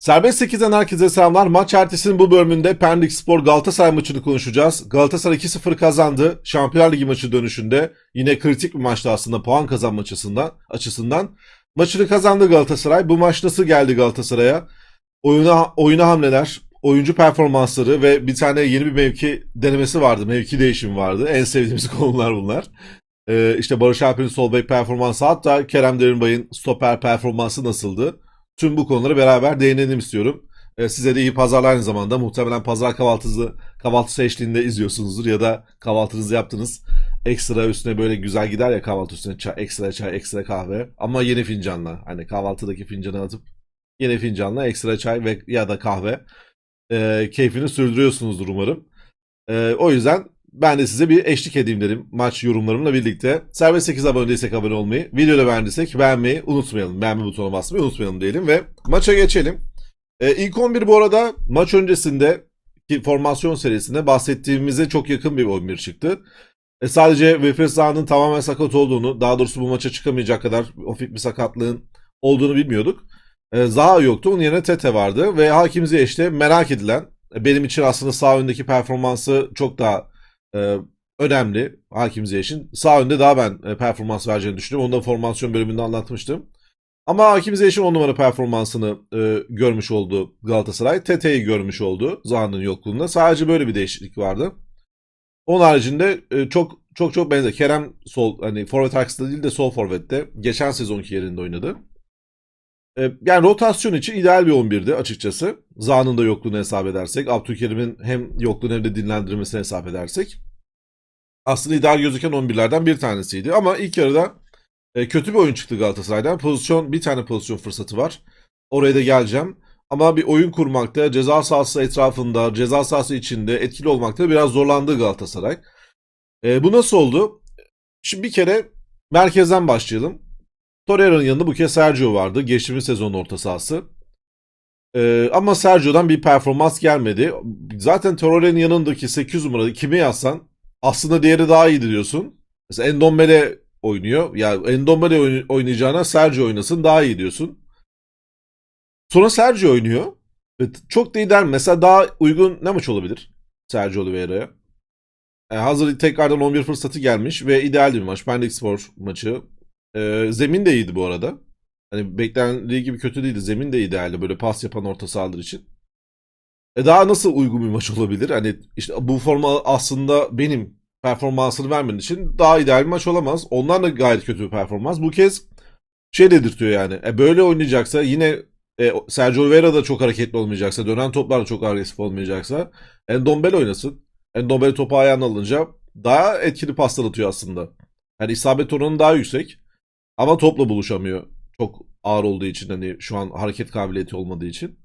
Serbest 8'den herkese selamlar. Maç ertesinin bu bölümünde Pendik Spor Galatasaray maçını konuşacağız. Galatasaray 2-0 kazandı. Şampiyonlar Ligi maçı dönüşünde yine kritik bir maçtı aslında puan kazanma açısından. açısından. Maçını kazandı Galatasaray. Bu maç nasıl geldi Galatasaray'a? Oyuna, oyuna hamleler, oyuncu performansları ve bir tane yeni bir mevki denemesi vardı. Mevki değişimi vardı. En sevdiğimiz konular bunlar. Ee, işte Barış Alper'in sol bek performansı hatta Kerem Derinbay'ın stoper performansı nasıldı? Tüm bu konuları beraber değinelim istiyorum. Ee, size de iyi pazarlar aynı zamanda. Muhtemelen pazar kahvaltısı, kahvaltısı eşliğinde izliyorsunuzdur ya da kahvaltınızı yaptınız. Ekstra üstüne böyle güzel gider ya kahvaltı üstüne çay, ekstra çay, ekstra kahve. Ama yeni fincanla. Hani kahvaltıdaki fincanı atıp yeni fincanla ekstra çay ve ya da kahve. Ee, keyfini sürdürüyorsunuzdur umarım. Ee, o yüzden ben de size bir eşlik edeyim dedim maç yorumlarımla birlikte. Serbest 8 abone değilsek abone olmayı, videoda beğendiysek beğenmeyi unutmayalım. Beğenme butonuna basmayı unutmayalım diyelim ve maça geçelim. Ee, ilk 11 bu arada maç öncesinde ki formasyon serisinde bahsettiğimize çok yakın bir 11 çıktı. E, sadece Wilfried Zaha'nın tamamen sakat olduğunu, daha doğrusu bu maça çıkamayacak kadar hafif bir sakatlığın olduğunu bilmiyorduk. E, Zaha yoktu, onun yerine Tete vardı ve Hakim Ziyech merak edilen, e, benim için aslında sağ öndeki performansı çok daha e, önemli Hakim Ziyech'in. Sağ önde daha ben e, performans vereceğini düşünüyorum. Onu da formasyon bölümünde anlatmıştım. Ama Hakim Ziyech'in 10 numara performansını e, görmüş oldu Galatasaray. Tete'yi görmüş oldu Zaha'nın yokluğunda. Sadece böyle bir değişiklik vardı. Onun haricinde e, çok çok çok benzer. Kerem sol hani forvet arkasında değil de sol forvette geçen sezonki yerinde oynadı. E, yani rotasyon için ideal bir 11'di açıkçası. Zaha'nın da yokluğunu hesap edersek, Abdülkerim'in hem yokluğunu hem de dinlendirmesini hesap edersek. Aslında ideal gözüken 11'lerden bir tanesiydi. Ama ilk yarıda e, kötü bir oyun çıktı Galatasaray'dan. Pozisyon, bir tane pozisyon fırsatı var. Oraya da geleceğim. Ama bir oyun kurmakta, ceza sahası etrafında, ceza sahası içinde etkili olmakta biraz zorlandı Galatasaray. E, bu nasıl oldu? Şimdi bir kere merkezden başlayalım. Torreira'nın yanında bu kez Sergio vardı. Geçtiğimiz sezonun orta sahası. Ee, ama Sergio'dan bir performans gelmedi. Zaten Torreira'nın yanındaki 8 numarada kimi yazsan aslında diğeri daha iyi diyorsun. Mesela Endombele oynuyor. Ya Endombele oyn- oynayacağına Sergio oynasın daha iyi diyorsun. Sonra Sergio oynuyor. Ve t- çok da ideal. Mesela daha uygun ne maç olabilir Sergio Oliveira'ya? Yani hazır tekrardan 11 fırsatı gelmiş ve ideal bir maç. Pendik Spor maçı. Ee, zemin de iyiydi bu arada. Hani beklendiği gibi kötü değildi. Zemin de idealdi böyle pas yapan orta sahalar için. E daha nasıl uygun bir maç olabilir? Hani işte bu forma aslında benim performansını vermenin için daha ideal bir maç olamaz. Ondan da gayet kötü bir performans. Bu kez şey dedirtiyor yani. E böyle oynayacaksa yine e, Sergio Oliveira da çok hareketli olmayacaksa, dönen toplar da çok agresif olmayacaksa Endombele oynasın. Endombele topu ayağına alınca daha etkili paslar atıyor aslında. Yani isabet oranı daha yüksek. Ama topla buluşamıyor. Çok ağır olduğu için hani şu an hareket kabiliyeti olmadığı için.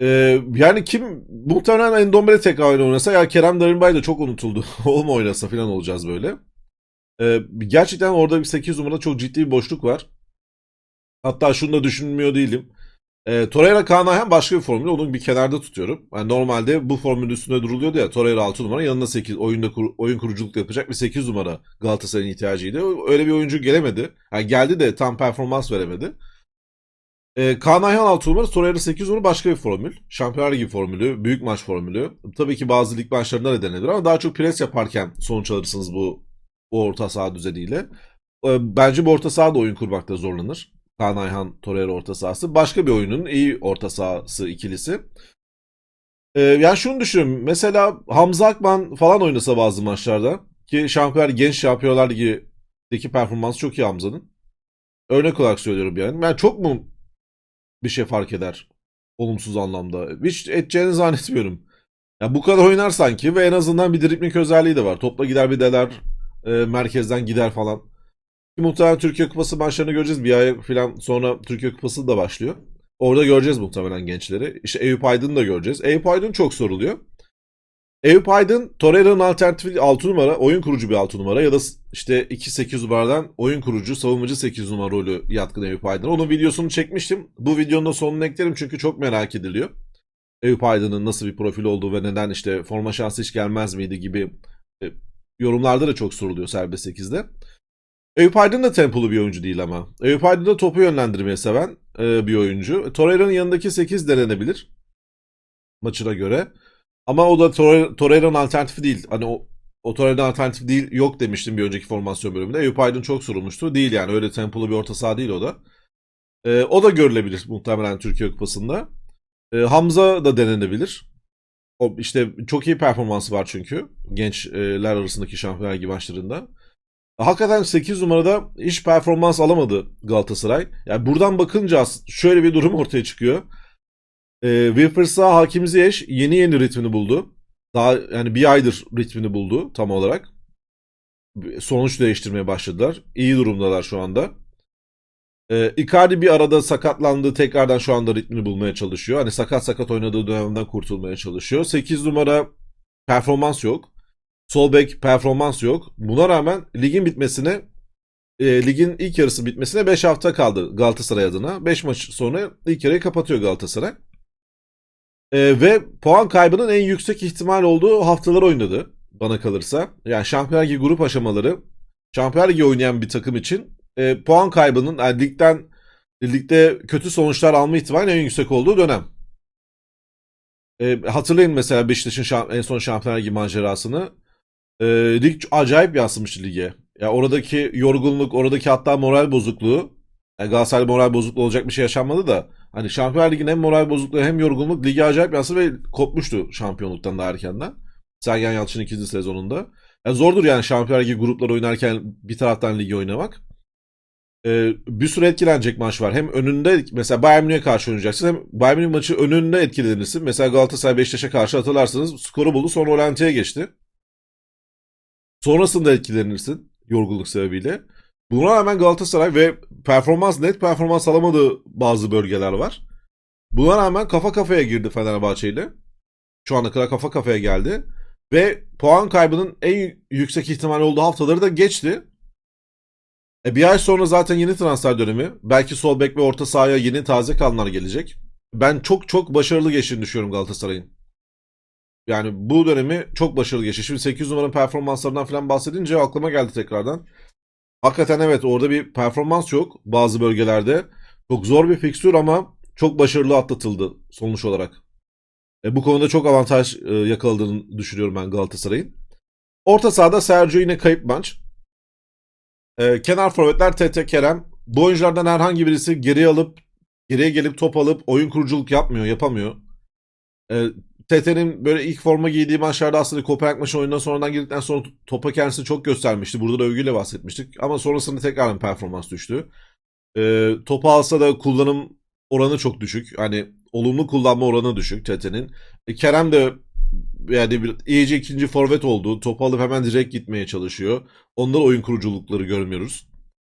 Ee, yani kim muhtemelen Endombele tekrar oynasa ya Kerem Demirbay da çok unutuldu. o mu oynasa falan olacağız böyle. Ee, gerçekten orada bir 8 numarada çok ciddi bir boşluk var. Hatta şunu da düşünmüyor değilim. E, Torreira Kaan başka bir formül. Onu bir kenarda tutuyorum. Yani normalde bu formülün üstünde duruluyordu ya. Torreira 6 numara yanında 8 oyunda kur- oyun kuruculuk yapacak bir 8 numara Galatasaray'ın ihtiyacıydı. Öyle bir oyuncu gelemedi. Yani geldi de tam performans veremedi. E, Kaan Ayhan 6 numara, Torreira 8 numara başka bir formül. Şampiyonlar Ligi formülü, büyük maç formülü. Tabii ki bazı lig maçlarında da denebilir ama daha çok pres yaparken sonuç alırsınız bu, bu orta saha düzeniyle. E, bence bu orta saha da oyun kurmakta zorlanır. Kaan Ayhan Torreira orta sahası. Başka bir oyunun iyi orta sahası ikilisi. Ee, yani şunu düşünüyorum. Mesela Hamza Akman falan oynasa bazı maçlarda. Ki Şampiyonlar Genç Şampiyonlar Ligi'deki performansı çok iyi Hamza'nın. Örnek olarak söylüyorum yani. Yani çok mu bir şey fark eder? Olumsuz anlamda. Hiç edeceğini zannetmiyorum. Ya bu kadar oynar sanki ve en azından bir dribling özelliği de var. Topla gider bir deler, e, merkezden gider falan. Muhtemelen Türkiye Kupası maçlarını göreceğiz. Bir ay falan sonra Türkiye Kupası da başlıyor. Orada göreceğiz muhtemelen gençleri. İşte Eyüp Aydın'ı da göreceğiz. Eyüp Aydın çok soruluyor. Eyüp Aydın, Torreira'nın alternatifi 6 numara, oyun kurucu bir 6 numara ya da işte 2-8 numaradan oyun kurucu, savunmacı 8 numara rolü yatkın Eyüp Aydın. Onun videosunu çekmiştim. Bu videonun da sonuna eklerim çünkü çok merak ediliyor. Eyüp Aydın'ın nasıl bir profil olduğu ve neden işte forma şansı hiç gelmez miydi gibi e, yorumlarda da çok soruluyor serbest 8'de. Eyüp Aydın da tempolu bir oyuncu değil ama. Eyüp Aydın da topu yönlendirmeyi seven e, bir oyuncu. Torreira'nın yanındaki 8 denenebilir. Maçına göre. Ama o da Torre- Torreira'nın alternatifi değil. Hani o, o Torreira'nın alternatifi değil yok demiştim bir önceki formasyon bölümünde. Eyüp Aydın çok sorulmuştu. Değil yani öyle tempolu bir orta saha değil o da. E, o da görülebilir muhtemelen Türkiye Kupası'nda. E, Hamza da denenebilir. O işte çok iyi performansı var çünkü gençler arasındaki şampiyonlar ligi maçlarında. Hakikaten 8 numarada hiç performans alamadı Galatasaray. Yani buradan bakınca şöyle bir durum ortaya çıkıyor. Ee, Wilfried Zaha Hakim Ziyech yeni yeni ritmini buldu. Daha yani bir aydır ritmini buldu tam olarak. Sonuç değiştirmeye başladılar. İyi durumdalar şu anda. Ee, Icardi bir arada sakatlandı. Tekrardan şu anda ritmini bulmaya çalışıyor. Hani sakat sakat oynadığı dönemden kurtulmaya çalışıyor. 8 numara performans yok. Sol bek performans yok. Buna rağmen ligin bitmesine e, ligin ilk yarısı bitmesine 5 hafta kaldı Galatasaray adına. 5 maç sonra ilk yarıyı kapatıyor Galatasaray. E, ve puan kaybının en yüksek ihtimal olduğu haftalar oynadı bana kalırsa. Yani Şampiyonlar Ligi grup aşamaları Şampiyonlar Ligi oynayan bir takım için e, puan kaybının yani ligden ligde kötü sonuçlar alma ihtimali en yüksek olduğu dönem. E, hatırlayın mesela Beşiktaş'ın en son Şampiyonlar Ligi macerasını. E, lig acayip yansımıştı lige. Ya oradaki yorgunluk, oradaki hatta moral bozukluğu. Yani Galatasaray moral bozukluğu olacak bir şey yaşanmadı da. Hani Şampiyonlar Ligi'nin hem moral bozukluğu hem yorgunluk ligi acayip yansıdı ve kopmuştu şampiyonluktan da erkenden. Sergen Yalçın'ın ikinci sezonunda. Yani zordur yani Şampiyonlar Ligi gruplar oynarken bir taraftan ligi oynamak. Ee, bir süre etkilenecek maç var. Hem önünde mesela Bayern Münih'e karşı oynayacaksın hem Bayern Münih maçı önünde etkilenirsin. Mesela Galatasaray Beşiktaş'a karşı hatırlarsınız skoru buldu sonra Rolanti'ye geçti. Sonrasında etkilenirsin yorgunluk sebebiyle. Buna rağmen Galatasaray ve performans net performans alamadığı bazı bölgeler var. Buna rağmen kafa kafaya girdi Fenerbahçe ile. Şu ana kadar kafa kafaya geldi. Ve puan kaybının en yüksek ihtimal olduğu haftaları da geçti. E bir ay sonra zaten yeni transfer dönemi. Belki sol bek ve orta sahaya yeni taze kanlar gelecek. Ben çok çok başarılı geçtiğini düşünüyorum Galatasaray'ın. Yani bu dönemi çok başarılı geçti. Şimdi 8 numaranın performanslarından falan bahsedince aklıma geldi tekrardan. Hakikaten evet orada bir performans yok bazı bölgelerde. Çok zor bir fikstür ama çok başarılı atlatıldı sonuç olarak. E, bu konuda çok avantaj e, yakaladığını düşünüyorum ben Galatasaray'ın. Orta sahada Sergio yine kayıp maç. E, kenar forvetler Tete Kerem. Bu oyunculardan herhangi birisi geriye alıp geriye gelip top alıp oyun kuruculuk yapmıyor, yapamıyor. E, Tete'nin böyle ilk forma giydiği maçlarda aslında Kopenhag maçı oyundan sonradan girdikten sonra topa kendisini çok göstermişti. Burada da övgüyle bahsetmiştik. Ama sonrasında tekrar performans düştü. E, topu alsa da kullanım oranı çok düşük. Hani olumlu kullanma oranı düşük Tete'nin. E, Kerem de yani bir, iyice ikinci forvet oldu. Topu alıp hemen direkt gitmeye çalışıyor. Onda da oyun kuruculukları görmüyoruz.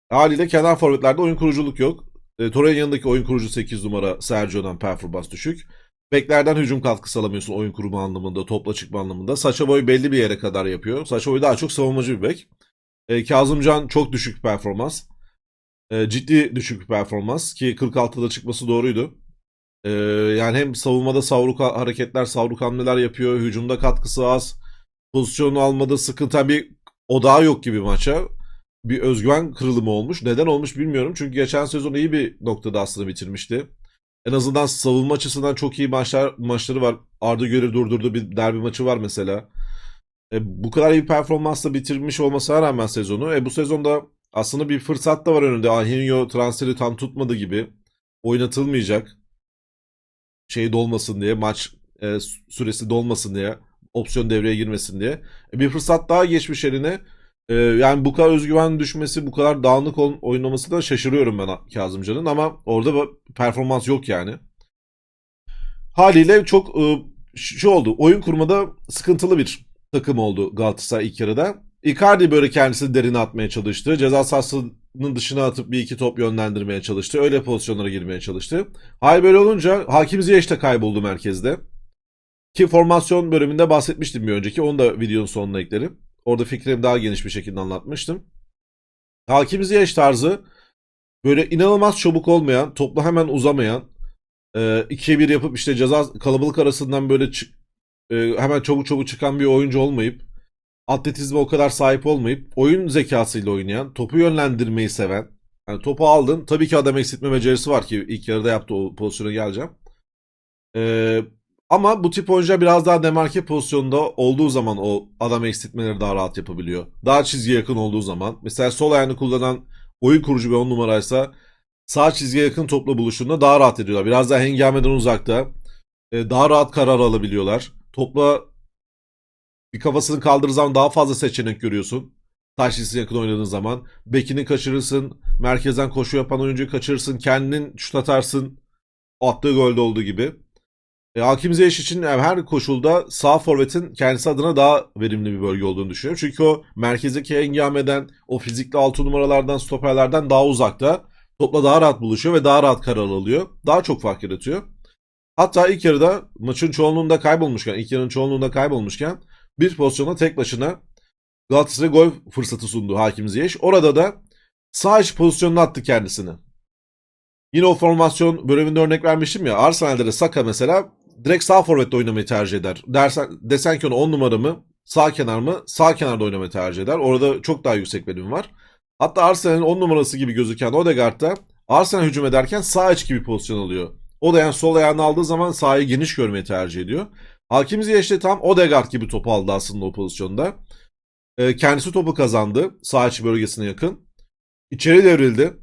Haliyle kenar forvetlerde oyun kuruculuk yok. E, Torreira'nın yanındaki oyun kurucu 8 numara Sergio'dan performans düşük. Beklerden hücum katkısı alamıyorsun oyun kurma anlamında, topla çıkma anlamında. Saça boy belli bir yere kadar yapıyor. Saça boy daha çok savunmacı bir bek. E, Kazımcan çok düşük performans. E, ciddi düşük bir performans ki 46'da çıkması doğruydu. E, yani hem savunmada savruk hareketler, savruk hamleler yapıyor. Hücumda katkısı az. Pozisyonu almada sıkıntı. Bir odağı yok gibi maça. Bir özgüven kırılımı olmuş. Neden olmuş bilmiyorum. Çünkü geçen sezon iyi bir noktada aslında bitirmişti. En azından savunma açısından çok iyi maçlar maçları var. Arda Güler durdurduğu bir derbi maçı var mesela. E, bu kadar iyi performansla bitirmiş olmasına rağmen sezonu. E, bu sezonda aslında bir fırsat da var önünde. Angelino transferi tam tutmadı gibi. Oynatılmayacak. Şey dolmasın diye. Maç e, süresi dolmasın diye. Opsiyon devreye girmesin diye. E, bir fırsat daha geçmiş eline. E, yani bu kadar özgüven düşmesi, bu kadar dağınık oynaması da şaşırıyorum ben Kazımcan'ın. Ama orada performans yok yani. Haliyle çok e, şu oldu. Oyun kurmada sıkıntılı bir takım oldu Galatasaray ilk yarıda. Icardi böyle kendisini derine atmaya çalıştı. Ceza sahasının dışına atıp bir iki top yönlendirmeye çalıştı. Öyle pozisyonlara girmeye çalıştı. Hal böyle olunca Hakim Ziyech de kayboldu merkezde. Ki formasyon bölümünde bahsetmiştim bir önceki. Onu da videonun sonuna eklerim. Orada fikrimi daha geniş bir şekilde anlatmıştım. Hakim Ziyech tarzı böyle inanılmaz çabuk olmayan, topla hemen uzamayan, e, ikiye bir yapıp işte ceza kalabalık arasından böyle çık, e, hemen çabuk çabuk çıkan bir oyuncu olmayıp atletizme o kadar sahip olmayıp oyun zekasıyla oynayan, topu yönlendirmeyi seven, yani topu aldın. Tabii ki adam eksiltme becerisi var ki ilk yarıda yaptı o pozisyona geleceğim. Ee, ama bu tip oyuncular biraz daha demarke pozisyonda olduğu zaman o adam eksiltmeleri daha rahat yapabiliyor. Daha çizgiye yakın olduğu zaman. Mesela sol ayağını kullanan oyun kurucu bir on numaraysa sağ çizgiye yakın topla buluştuğunda daha rahat ediyorlar. Biraz daha hengameden uzakta. e, Daha rahat karar alabiliyorlar. Topla bir kafasını kaldırdığı zaman daha fazla seçenek görüyorsun. Taş çizgisine yakın oynadığın zaman. Bekini kaçırırsın. Merkezden koşu yapan oyuncuyu kaçırırsın. Kendin şut atarsın. Attığı golde olduğu gibi. E, Hakim Ziyech için her koşulda sağ forvetin kendisi adına daha verimli bir bölge olduğunu düşünüyorum. Çünkü o merkezdeki engameden, o fizikli altı numaralardan, stoperlerden daha uzakta. Topla daha rahat buluşuyor ve daha rahat karar alıyor. Daha çok fark yaratıyor. Hatta ilk yarıda maçın çoğunluğunda kaybolmuşken, ilk yarının çoğunluğunda kaybolmuşken bir pozisyonda tek başına Galatasaray gol fırsatı sundu Hakim Ziyech. Orada da sağ iç pozisyonuna attı kendisini. Yine o formasyon bölümünde örnek vermiştim ya. Arsenal'de de Saka mesela direkt sağ forvette oynamayı tercih eder. Dersen, desen ki ona 10 numara mı, sağ kenar mı, sağ kenarda oynamayı tercih eder. Orada çok daha yüksek verim var. Hatta Arsenal'in 10 numarası gibi gözüken Odegaard da Arsenal hücum ederken sağ iç gibi pozisyon alıyor. O da yani sol ayağını aldığı zaman sahayı geniş görmeyi tercih ediyor. Hakim Ziyech de tam Odegaard gibi topu aldı aslında o pozisyonda. Ee, kendisi topu kazandı. Sağ içi bölgesine yakın. İçeri devrildi.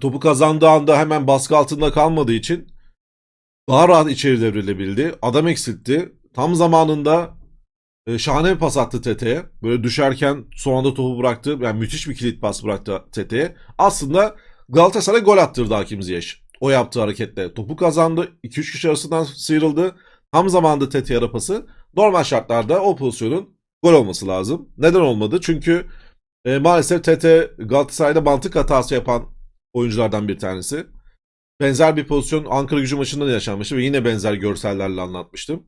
Topu kazandığı anda hemen baskı altında kalmadığı için daha rahat içeri devrilebildi. Adam eksiltti. Tam zamanında e, şahane bir pas attı Tete'ye. Böyle düşerken son anda topu bıraktı. Yani müthiş bir kilit pas bıraktı Tete'ye. Aslında Galatasaray gol attırdı Hakim Ziyech. O yaptığı hareketle. Topu kazandı. 2-3 kişi arasından sıyrıldı. Tam zamanında Tete'ye ara pası. Normal şartlarda o pozisyonun gol olması lazım. Neden olmadı? Çünkü e, maalesef Tete Galatasaray'da mantık hatası yapan oyunculardan bir tanesi. Benzer bir pozisyon Ankara gücü maçında da yaşanmıştı ve yine benzer görsellerle anlatmıştım.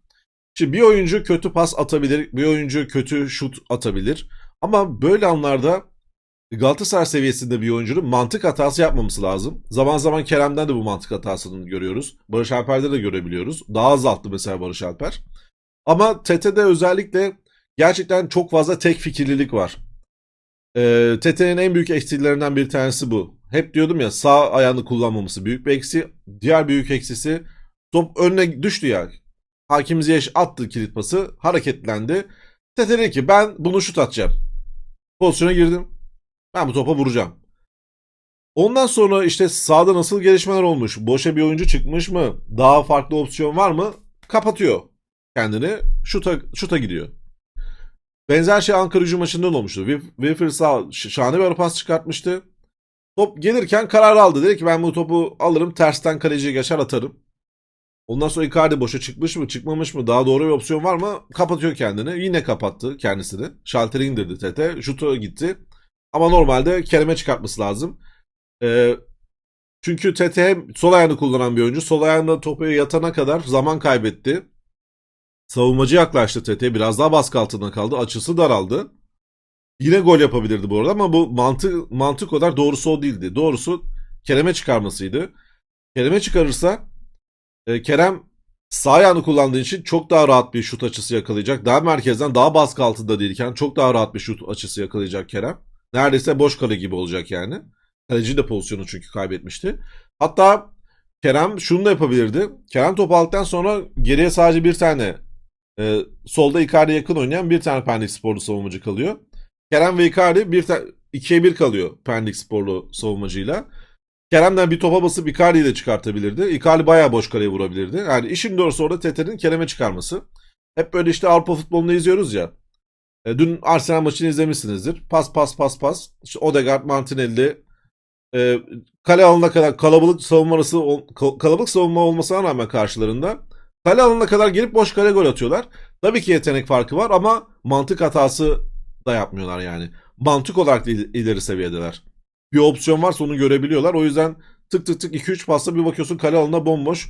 Şimdi bir oyuncu kötü pas atabilir, bir oyuncu kötü şut atabilir. Ama böyle anlarda Galatasaray seviyesinde bir oyuncunun mantık hatası yapmaması lazım. Zaman zaman Kerem'den de bu mantık hatasını görüyoruz. Barış Alper'de de görebiliyoruz. Daha azalttı mesela Barış Alper. Ama TT'de özellikle gerçekten çok fazla tek fikirlilik var. Ee, TT'nin en büyük eksilerinden bir tanesi bu. Hep diyordum ya sağ ayağını kullanmaması büyük bir eksi. Diğer büyük eksisi top önüne düştü ya. Hakim Ziyech attı kilit pası. Hareketlendi. TT dedi ki ben bunu şut atacağım. Pozisyona girdim. Ben bu topa vuracağım. Ondan sonra işte sağda nasıl gelişmeler olmuş? Boşa bir oyuncu çıkmış mı? Daha farklı opsiyon var mı? Kapatıyor kendini. Şuta, şuta gidiyor. Benzer şey Ankara gücü maçında da olmuştu. Wil- Wilfried ş- şahane bir pas çıkartmıştı. Top gelirken karar aldı. Dedi ki ben bu topu alırım tersten kaleciye geçer atarım. Ondan sonra Icardi boşa çıkmış mı çıkmamış mı daha doğru bir opsiyon var mı kapatıyor kendini. Yine kapattı kendisini. Şalteri indirdi Tete. Şuta gitti. Ama normalde Kerem'e çıkartması lazım. Ee, çünkü Tete hem sol ayağını kullanan bir oyuncu. Sol ayağında topu yatana kadar zaman kaybetti. Savunmacı yaklaştı Tete. Biraz daha baskı altında kaldı. Açısı daraldı. Yine gol yapabilirdi bu arada ama bu mantık mantık kadar doğrusu o değildi. Doğrusu Kerem'e çıkarmasıydı. Kerem'e çıkarırsa e, Kerem sağ ayağını kullandığı için çok daha rahat bir şut açısı yakalayacak. Daha merkezden daha baskı altında değilken çok daha rahat bir şut açısı yakalayacak Kerem. Neredeyse boş kale gibi olacak yani. Kaleci de pozisyonu çünkü kaybetmişti. Hatta Kerem şunu da yapabilirdi. Kerem topu aldıktan sonra geriye sadece bir tane e, solda Icardi yakın oynayan bir tane Pendik sporlu savunmacı kalıyor. Kerem ve Icardi bir ta- ikiye bir kalıyor Pendik sporlu savunmacıyla. Kerem'den bir topa basıp Icardi'yi de çıkartabilirdi. Icardi bayağı boş kaleye vurabilirdi. Yani işin doğrusu orada Tete'nin Kerem'e çıkarması. Hep böyle işte Avrupa futbolunda izliyoruz ya. E, dün Arsenal maçını izlemişsinizdir. Pas pas pas pas. İşte Odegaard, Martinelli e, kale alanına kadar kalabalık savunması ol- kalabalık savunma olmasına rağmen karşılarında kale alanına kadar gelip boş kale gol atıyorlar. Tabii ki yetenek farkı var ama mantık hatası da yapmıyorlar yani. Mantık olarak ileri seviyedeler. Bir opsiyon varsa onu görebiliyorlar. O yüzden tık tık tık 2-3 pasla bir bakıyorsun kale alanına bomboş.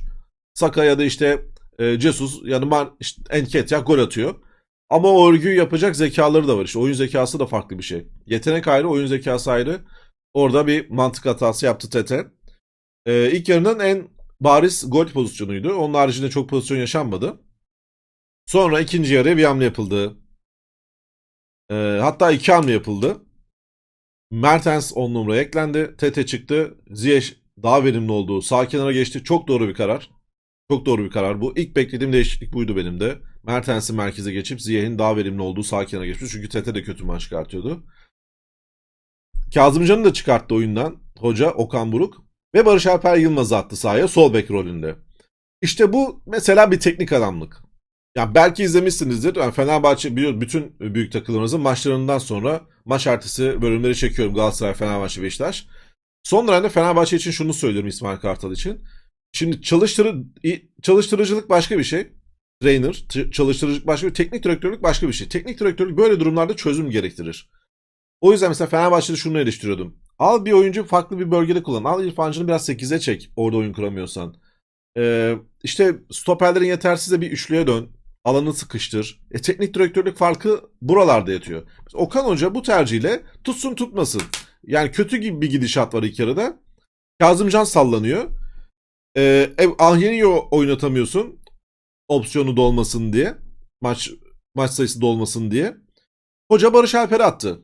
Saka ya da işte e, Jesus yani Mar işte Enketia gol atıyor. Ama o örgüyü yapacak zekaları da var. İşte oyun zekası da farklı bir şey. Yetenek ayrı, oyun zekası ayrı. Orada bir mantık hatası yaptı Tete. Ee, ilk yarının en bariz gol pozisyonuydu. Onun haricinde çok pozisyon yaşanmadı. Sonra ikinci yarıya bir hamle yapıldı. Ee, hatta iki hamle yapıldı. Mertens 10 numaraya eklendi. Tete çıktı. Ziyech daha verimli olduğu sağ kenara geçti. Çok doğru bir karar. Çok doğru bir karar bu. İlk beklediğim değişiklik buydu benim de. Mertens'in merkeze geçip Ziyech'in daha verimli olduğu sağ kenara geçti. Çünkü Tete de kötü maç çıkartıyordu. Kazımcan'ı da çıkarttı oyundan hoca Okan Buruk. Ve Barış Alper Yılmaz'ı attı sahaya sol bek rolünde. İşte bu mesela bir teknik adamlık. Yani belki izlemişsinizdir. Yani Fenerbahçe biliyor bütün büyük takımlarımızın maçlarından sonra maç ertesi bölümleri çekiyorum Galatasaray, Fenerbahçe, Beşiktaş. Son dönemde Fenerbahçe için şunu söylüyorum İsmail Kartal için. Şimdi çalıştırı, çalıştırıcılık başka bir şey. Trainer, çalıştırıcılık başka bir teknik direktörlük başka bir şey. Teknik direktörlük böyle durumlarda çözüm gerektirir. O yüzden mesela Fenerbahçe'de şunu eleştiriyordum. Al bir oyuncu farklı bir bölgede kullan. Al İrfan Can'ı biraz 8'e çek orada oyun kuramıyorsan. Ee, işte stoperlerin yetersizde bir üçlüye dön. Alanı sıkıştır. E, teknik direktörlük farkı buralarda yatıyor. Okan Hoca bu tercihle tutsun tutmasın. Yani kötü gibi bir gidişat var ilk yarıda. Kazımcan sallanıyor. E, Angelino'yu oynatamıyorsun. Opsiyonu dolmasın diye. Maç maç sayısı dolmasın diye. Hoca Barış Alper'i attı.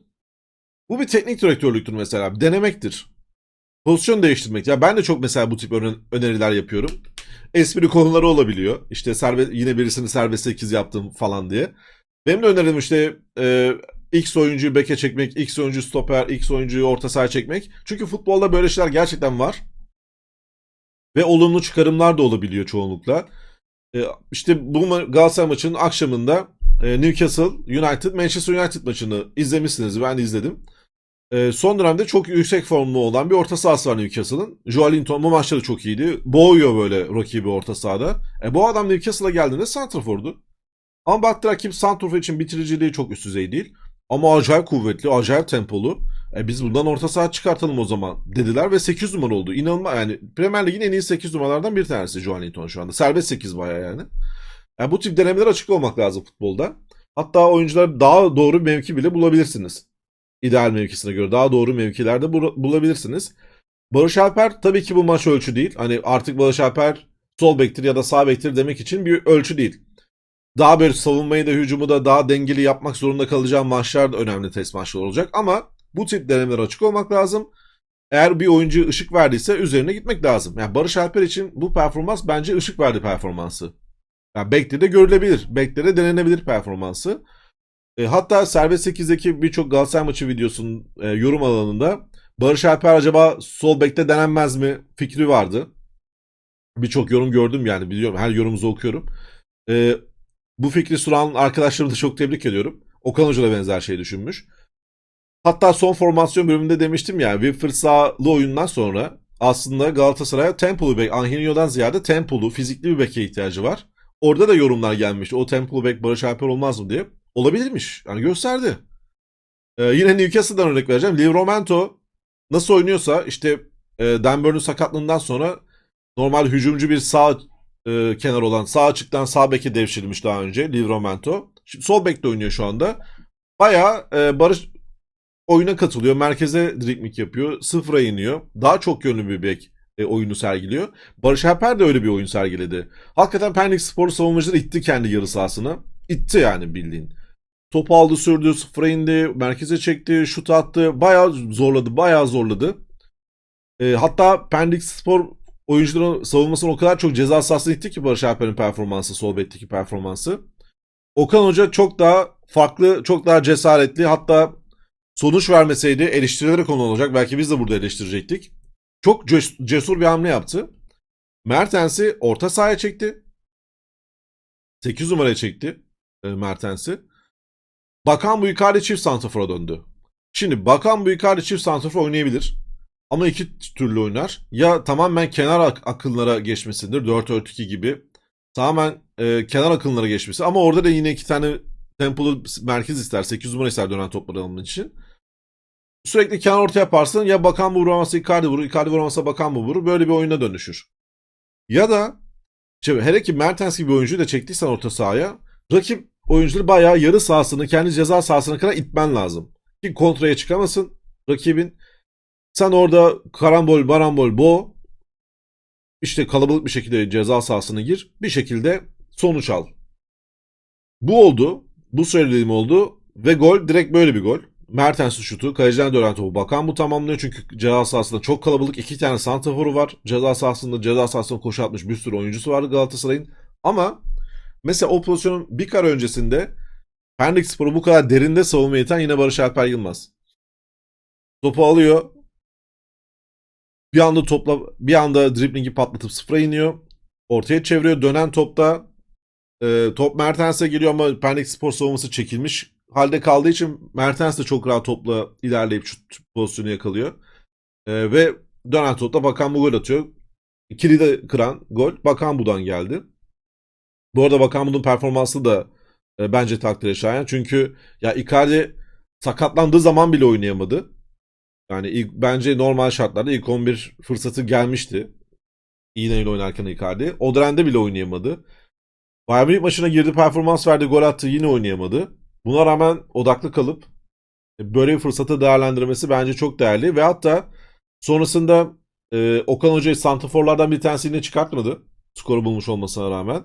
Bu bir teknik direktörlüktür mesela. Denemektir. Pozisyon değiştirmek. Ya ben de çok mesela bu tip öne- öneriler yapıyorum. Espri konuları olabiliyor. İşte serbest, yine birisini serbest 8 yaptım falan diye. Benim de önerim işte e, X oyuncuyu beke çekmek, X oyuncu stoper, X oyuncuyu orta sahaya çekmek. Çünkü futbolda böyle şeyler gerçekten var. Ve olumlu çıkarımlar da olabiliyor çoğunlukla. E, işte bu Galatasaray maçının akşamında e, Newcastle United Manchester United maçını izlemişsiniz. Ben izledim. E, son dönemde çok yüksek formlu olan bir orta sahası var Newcastle'ın. Joelinton bu maçları çok iyiydi. Boğuyor böyle rakibi orta sahada. E, bu adam Newcastle'a geldiğinde santrafordu. Ama baktı rakip santrafor için bitiriciliği çok üst düzey değil. Ama acayip kuvvetli, acayip tempolu. E, biz bundan orta saha çıkartalım o zaman dediler ve 8 numara oldu. İnanılmaz yani Premier Lig'in en iyi 8 numaralardan bir tanesi Joelinton şu anda. Serbest 8 bayağı yani. yani. Bu tip denemeler açık olmak lazım futbolda. Hatta oyuncular daha doğru mevki bile bulabilirsiniz. İdeal mevkisine göre daha doğru mevkilerde bul- bulabilirsiniz. Barış Alper tabii ki bu maç ölçü değil. Hani artık Barış Alper sol bektir ya da sağ bektir demek için bir ölçü değil. Daha böyle savunmayı da hücumu da daha dengeli yapmak zorunda kalacağım maçlar da önemli test maçları olacak. Ama bu tip denemeler açık olmak lazım. Eğer bir oyuncu ışık verdiyse üzerine gitmek lazım. Yani Barış Alper için bu performans bence ışık verdi performansı. Yani bekte de görülebilir. Bekte de denenebilir performansı. E, hatta Serbest 8'deki birçok Galatasaray maçı videosunun e, yorum alanında Barış Alper acaba sol bekte denenmez mi fikri vardı. Birçok yorum gördüm yani biliyorum her yorumunuzu okuyorum. E, bu fikri sunan arkadaşlarımı da çok tebrik ediyorum. Okan Hoca da benzer şey düşünmüş. Hatta son formasyon bölümünde demiştim ya Wilfried Saha'lı oyundan sonra aslında Galatasaray'a tempolu bek, Angelino'dan ziyade tempolu, fizikli bir beke ihtiyacı var. Orada da yorumlar gelmiş. O tempolu bek Barış Alper olmaz mı diye. Olabilirmiş. Yani gösterdi. Ee, yine Newcastle'dan örnek vereceğim. Livramento nasıl oynuyorsa işte e, Dan sakatlığından sonra normal hücumcu bir sağ e, kenar olan sağ açıktan sağ beke devşirilmiş daha önce Livramento. Şimdi sol bekte oynuyor şu anda. Bayağı e, Barış oyuna katılıyor. Merkeze dribling yapıyor. Sıfıra iniyor. Daha çok yönlü bir bek e, oyunu sergiliyor. Barış Alper de öyle bir oyun sergiledi. Hakikaten Pendik Spor savunmacıları itti kendi yarı sahasını. İtti yani bildiğin. Topu aldı sürdü, sıfıra indi, merkeze çekti, şut attı. Bayağı zorladı, bayağı zorladı. E, hatta Pendik Spor oyuncuların savunmasını o kadar çok ceza sahasına itti ki Barış Alper'in performansı, sol performansı. Okan Hoca çok daha farklı, çok daha cesaretli hatta sonuç vermeseydi eleştirilere konu olacak. Belki biz de burada eleştirecektik. Çok ces- cesur bir hamle yaptı. Mertens'i orta sahaya çekti. 8 numaraya çekti e, Mertens'i. Bakan bu Icardi çift santrafora döndü. Şimdi Bakan bu Icardi çift santrafor oynayabilir. Ama iki türlü oynar. Ya tamamen kenar ak- akınlara geçmesindir. 4-4-2 gibi. Tamamen e, kenar akınlara geçmesi. Ama orada da yine iki tane tempolu merkez ister. 8 numara ister dönen topları almak için. Sürekli kenar orta yaparsın. Ya Bakan bu vuramazsa Icardi vurur. Icardi vuramazsa Bakan bu vurur. Böyle bir oyuna dönüşür. Ya da şimdi hele ki Mertens gibi oyuncuyu da çektiysen orta sahaya rakip oyuncuları bayağı yarı sahasını kendi ceza sahasına kadar itmen lazım. Ki kontraya çıkamasın rakibin. Sen orada karambol, barambol, bo işte kalabalık bir şekilde ceza sahasına gir. Bir şekilde sonuç al. Bu oldu. Bu söylediğim oldu. Ve gol direkt böyle bir gol. Mertens'in şutu. Kaleciden dönen topu Bakan bu tamamlıyor. Çünkü ceza sahasında çok kalabalık. iki tane santraforu var. Ceza sahasında ceza sahasında koşu atmış bir sürü oyuncusu vardı Galatasaray'ın. Ama mesela o pozisyonun bir kare öncesinde Pendik Spor'u bu kadar derinde savunma yeten yine Barış Alper Yılmaz. Topu alıyor. Bir anda topla bir anda driblingi patlatıp sıfıra iniyor. Ortaya çeviriyor. Dönen topta e, top Mertens'e geliyor ama Pendik Spor savunması çekilmiş halde kaldığı için Mertens de çok rahat topla ilerleyip şut pozisyonu yakalıyor. E, ve dönen topta Bakan bu gol atıyor. İkili de kıran gol Bakan Bu'dan geldi. Bu arada Bakan Bu'nun performansı da e, bence takdire şayan. Çünkü ya Icardi sakatlandığı zaman bile oynayamadı. Yani ilk, bence normal şartlarda ilk 11 fırsatı gelmişti. İğneyle oynarken Icardi. O dönemde bile oynayamadı. Bayern Münih maçına girdi, performans verdi, gol attı, yine oynayamadı. Buna rağmen odaklı kalıp e, böyle bir fırsatı değerlendirmesi bence çok değerli. Ve hatta sonrasında e, Okan Hoca'yı santraforlardan bir tanesi yine çıkartmadı. Skoru bulmuş olmasına rağmen.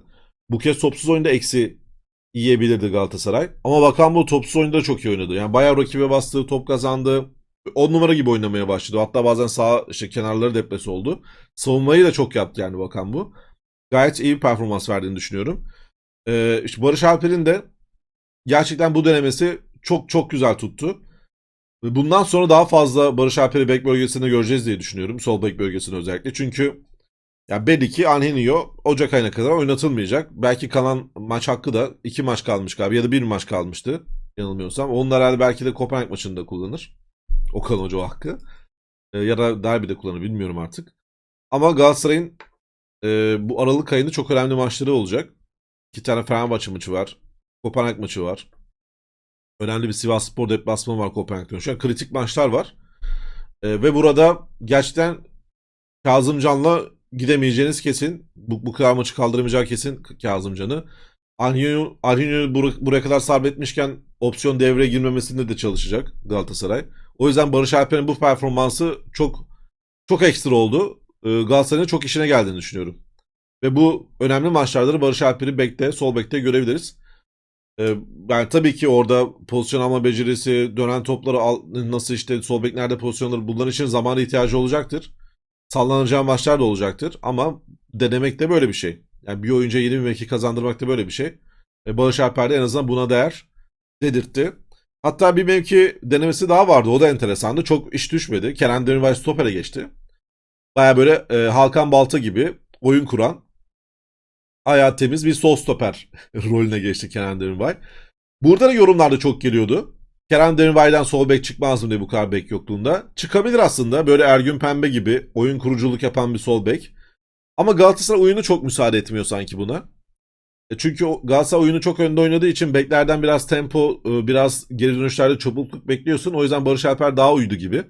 Bu kez topsuz oyunda eksi yiyebilirdi Galatasaray. Ama Bakan bu topsuz oyunda da çok iyi oynadı. Yani bayağı rakibe bastığı top kazandı. 10 numara gibi oynamaya başladı. Hatta bazen sağ işte kenarları deplesi oldu. Savunmayı da çok yaptı yani Bakan bu. Gayet iyi bir performans verdiğini düşünüyorum. Ee, işte Barış Alper'in de gerçekten bu denemesi çok çok güzel tuttu. Bundan sonra daha fazla Barış Alper'i bek bölgesinde göreceğiz diye düşünüyorum. Sol bek bölgesinde özellikle. Çünkü ya belli ki Angelino Ocak ayına kadar oynatılmayacak. Belki kalan maç hakkı da iki maç kalmış galiba ya da bir maç kalmıştı yanılmıyorsam. Onlar herhalde belki de Kopenhag maçında kullanır. Okan Hoca o hakkı. Ee, ya da derbide kullanır bilmiyorum artık. Ama Galatasaray'ın e, bu Aralık ayında çok önemli maçları olacak. İki tane Fenerbahçe maçı var. Kopenhag maçı var. Önemli bir Sivas Spor deplasmanı var Kopenhag'da. Şu an kritik maçlar var. E, ve burada gerçekten Kazımcan'la gidemeyeceğiniz kesin. Bu, bu maçı kaldıramayacağı kesin Kazımcan'ı. Anhinio'yu Anhinio'yu bur- buraya kadar sabretmişken opsiyon devreye girmemesinde de çalışacak Galatasaray. O yüzden Barış Alper'in bu performansı çok çok ekstra oldu. Ee, Galatasaray'ın çok işine geldiğini düşünüyorum. Ve bu önemli maçlarda da Barış Alper'i bekte, sol bekte görebiliriz. Ee, yani tabii ki orada pozisyon alma becerisi, dönen topları al, nasıl işte sol bek nerede pozisyonları bunların için zamana ihtiyacı olacaktır. Sallanacağı maçlar da olacaktır ama denemek de böyle bir şey. Yani bir oyuncuya yeni bir mevki kazandırmak da böyle bir şey. Ve Barış Alper de en azından buna değer dedirtti. Hatta bir mevki denemesi daha vardı. O da enteresandı. Çok iş düşmedi. Kenan Demirbay stopere geçti. Baya böyle e, Halkan Balta gibi oyun kuran ayağı temiz bir sol stoper rolüne geçti Kenan Demirbay. Burada da yorumlarda çok geliyordu. Kenan Demirbay'dan sol bek çıkmaz mı diye bu kadar bek yokluğunda. Çıkabilir aslında. Böyle Ergün Pembe gibi oyun kuruculuk yapan bir sol bek. Ama Galatasaray oyunu çok müsaade etmiyor sanki buna. E Çünkü Galatasaray oyunu çok önde oynadığı için beklerden biraz tempo, e, biraz geri dönüşlerde çabukluk bekliyorsun. O yüzden Barış Alper daha uydu gibi.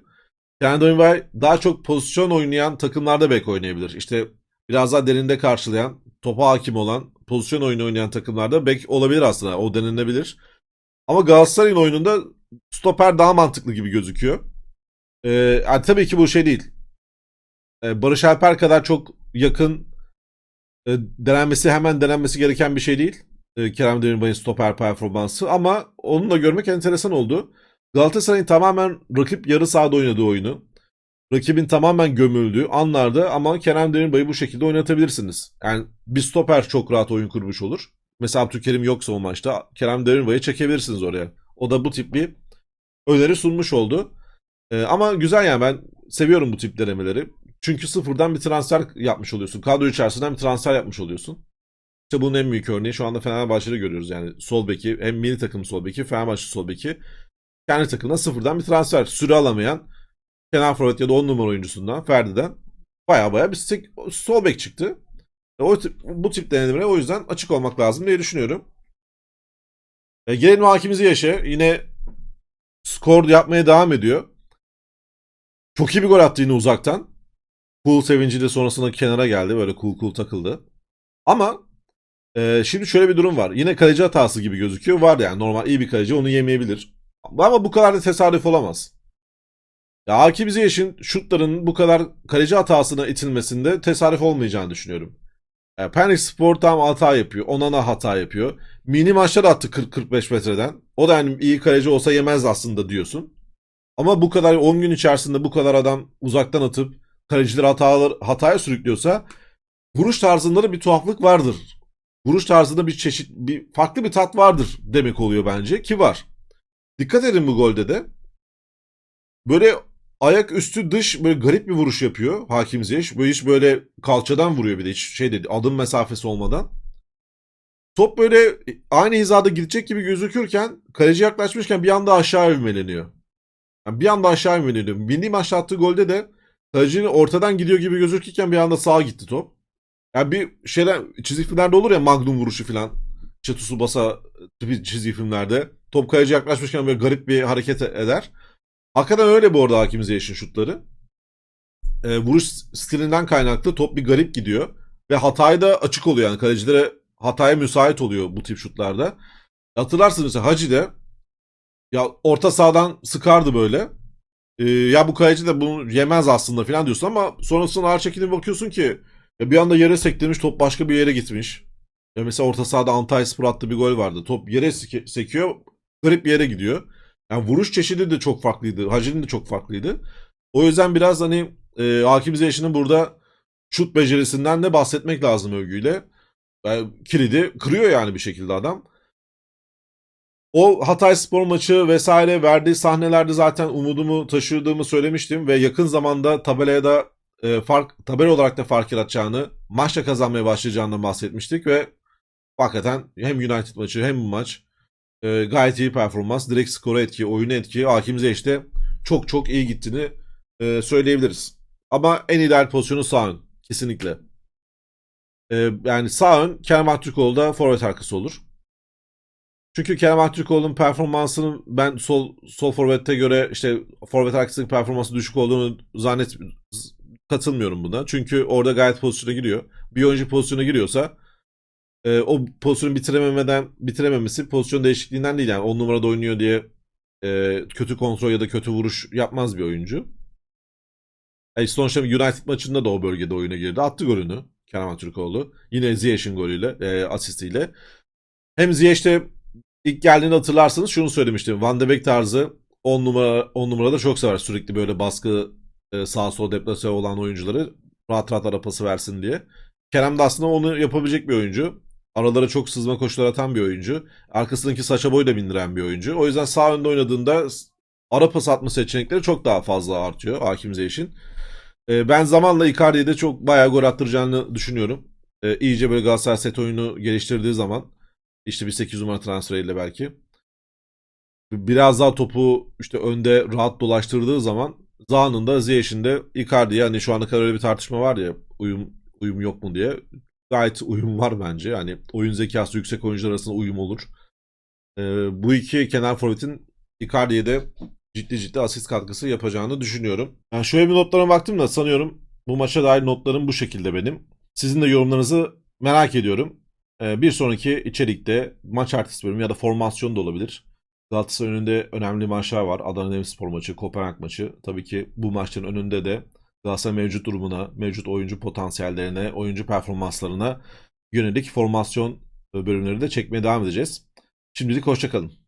Kenan Demirbay daha çok pozisyon oynayan takımlarda bek oynayabilir. İşte biraz daha derinde karşılayan, topa hakim olan, pozisyon oyunu oynayan takımlarda bek olabilir aslında. O denenebilir. Ama Galatasaray'ın oyununda stoper daha mantıklı gibi gözüküyor. Ee, yani tabii ki bu şey değil. Ee, Barış Alper kadar çok yakın e, denenmesi hemen denenmesi gereken bir şey değil. E, Kerem Demirbay'ın stoper performansı ama onu da görmek enteresan oldu. Galatasaray'ın tamamen rakip yarı sahada oynadığı oyunu, rakibin tamamen gömüldüğü anlarda ama Kerem Demirbay'ı bu şekilde oynatabilirsiniz. Yani bir stoper çok rahat oyun kurmuş olur. Mesela Abdülkerim yoksa o maçta Kerem Demirbay'ı çekebilirsiniz oraya. O da bu tip bir öneri sunmuş oldu. E, ama güzel yani ben seviyorum bu tip denemeleri. Çünkü sıfırdan bir transfer yapmış oluyorsun. Kadro içerisinden bir transfer yapmış oluyorsun. İşte bunun en büyük örneği şu anda Fenerbahçe'de görüyoruz. Yani sol beki hem milli takım sol beki, Fenerbahçe sol beki. Kendi takımına sıfırdan bir transfer. Süre alamayan kenar forvet ya da 10 numara oyuncusundan Ferdi'den baya baya bir sol bek çıktı. O tip, bu tip denemelere o yüzden açık olmak lazım diye düşünüyorum. E, gelelim hakimizi yaşa. Yine skor yapmaya devam ediyor. Çok iyi bir gol attı yine uzaktan. Cool sevinci de sonrasında kenara geldi. Böyle cool cool takıldı. Ama e, şimdi şöyle bir durum var. Yine kaleci hatası gibi gözüküyor. Var yani normal iyi bir kaleci onu yemeyebilir. Ama bu kadar da tesadüf olamaz. Ya Hakim Ziyech'in şutlarının bu kadar kaleci hatasına itilmesinde tesadüf olmayacağını düşünüyorum. Yani Pendik Spor tam hata yapıyor. Onana hata yapıyor. Mini maçlar attı 40-45 metreden. O da yani iyi kaleci olsa yemez aslında diyorsun. Ama bu kadar 10 gün içerisinde bu kadar adam uzaktan atıp kalecileri hatalar, hataya sürüklüyorsa vuruş tarzında da bir tuhaflık vardır. Vuruş tarzında bir çeşit, bir farklı bir tat vardır demek oluyor bence ki var. Dikkat edin bu golde de. Böyle ayak üstü dış böyle garip bir vuruş yapıyor Hakim Ziyech. Böyle hiç böyle kalçadan vuruyor bir de hiç şey dedi adım mesafesi olmadan. Top böyle aynı hizada gidecek gibi gözükürken kaleci yaklaşmışken bir anda aşağı ivmeleniyor. Yani bir anda aşağı ivmeleniyor. Bindiğim aşağı attığı golde de kalecinin ortadan gidiyor gibi gözükürken bir anda sağa gitti top. Yani bir şeyler çizgi filmlerde olur ya Magnum vuruşu falan. Çatısu basa tipi çizgi filmlerde. Top kaleci yaklaşmışken böyle garip bir hareket eder. Hakikaten öyle bu arada Hakim Ziyech'in şutları. E, vuruş stilinden kaynaklı top bir garip gidiyor. Ve hatayı da açık oluyor yani kalecilere hataya müsait oluyor bu tip şutlarda. Hatırlarsınız mesela Hacı de ya orta sahadan sıkardı böyle. E, ya bu kaleci de bunu yemez aslında falan diyorsun ama sonrasında ağır çekilip bakıyorsun ki ya bir anda yere sektirmiş top başka bir yere gitmiş. Ya mesela orta sahada Antalya Spor attığı bir gol vardı. Top yere sekiyor garip bir yere gidiyor. Yani vuruş çeşidi de çok farklıydı. Hacı'nın de çok farklıydı. O yüzden biraz hani e, Hakim Ziyech'in burada şut becerisinden de bahsetmek lazım övgüyle. Yani kilidi kırıyor yani bir şekilde adam. O Hatay Spor maçı vesaire verdiği sahnelerde zaten umudumu taşırdığımı söylemiştim ve yakın zamanda tabelaya da e, fark tabela olarak da fark yaratacağını, maçla kazanmaya başlayacağından bahsetmiştik ve hakikaten hem United maçı hem bu maç e, gayet iyi performans. Direkt skora etki, oyuna etki. Hakim Ziyech'te çok çok iyi gittiğini e, söyleyebiliriz. Ama en ideal pozisyonu sağ ön. Kesinlikle. E, yani sağ ön Kerem Aktürkoğlu da forvet arkası olur. Çünkü Kerem Aktürkoğlu'nun performansının ben sol sol forvette göre işte forvet arkasındaki performansı düşük olduğunu zannet katılmıyorum buna. Çünkü orada gayet pozisyona giriyor. Bir oyuncu pozisyona giriyorsa e, o pozisyonu bitirememeden bitirememesi pozisyon değişikliğinden değil yani 10 numarada oynuyor diye e, kötü kontrol ya da kötü vuruş yapmaz bir oyuncu. Yani sonuçta United maçında da o bölgede oyuna girdi. Attı golünü Kerem Aktürkoğlu. Yine Ziyech'in golüyle, e, asistiyle. Hem Ziyech'te ilk geldiğini hatırlarsanız şunu söylemiştim. Van de Beek tarzı 10 numara 10 numarada çok sever. Sürekli böyle baskı e, sağ sol deplase olan oyuncuları rahat rahat ara pası versin diye. Kerem de aslında onu yapabilecek bir oyuncu. Aralara çok sızma koşular atan bir oyuncu. Arkasındaki saça boyu da bindiren bir oyuncu. O yüzden sağ önde oynadığında ara pas atma seçenekleri çok daha fazla artıyor Hakim Ziyech'in. E, ben zamanla Icardi'ye de çok bayağı gol attıracağını düşünüyorum. E, iyice böyle Galatasaray set oyunu geliştirdiği zaman işte bir 8 numara transferiyle belki. Biraz daha topu işte önde rahat dolaştırdığı zaman Zaha'nın Ziyech'in de Icardi'ye hani şu ana kadar öyle bir tartışma var ya uyum uyum yok mu diye. Gayet uyum var bence. Yani oyun zekası yüksek oyuncular arasında uyum olur. Ee, bu iki kenar forvetin Icardi'ye de ciddi ciddi asist katkısı yapacağını düşünüyorum. Yani şöyle bir notlarıma baktım da sanıyorum bu maça dair notlarım bu şekilde benim. Sizin de yorumlarınızı merak ediyorum. Ee, bir sonraki içerikte maç ertesi bölümü ya da formasyon da olabilir. Galatasaray önünde önemli maçlar var. Adana Demirspor maçı, Kopenhag maçı. Tabii ki bu maçların önünde de Galatasaray mevcut durumuna, mevcut oyuncu potansiyellerine, oyuncu performanslarına yönelik formasyon bölümleri de çekmeye devam edeceğiz. Şimdilik hoşçakalın.